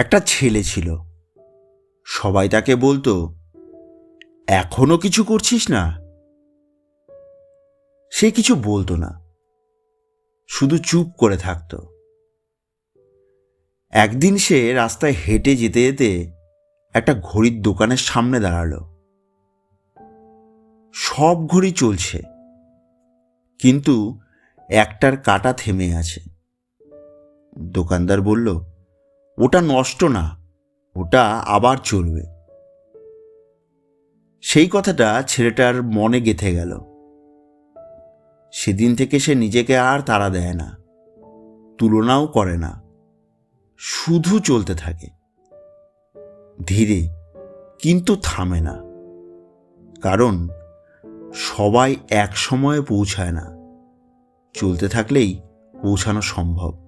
একটা ছেলে ছিল। সবাই তাকে বলতো, এখনও কিছু করছিস না? সে কিছু বলতো না, শুধু চুপ করে থাকতো। একদিন সে রাস্তায় হেঁটে যেতে যেতে একটা ঘড়ির দোকানের সামনে দাঁড়াল। সব ঘড়ি চলছে, কিন্তু একটার কাটা থেমে আছে। দোকানদার বলল ওটা নষ্ট না, ওটা আবার চলবে। সেই কথাটা ছেলেটার মনে গেঁথে গেল। সেদিন থেকে সে নিজেকে আর তাড়া দেয় না, তুলনাও করে না, শুধু চলতে থাকে। ধীরে, কিন্তু থামে না, কারণ সবাই এক সময়ে পৌঁছায় না, চলতে থাকলেই পৌঁছানো সম্ভব।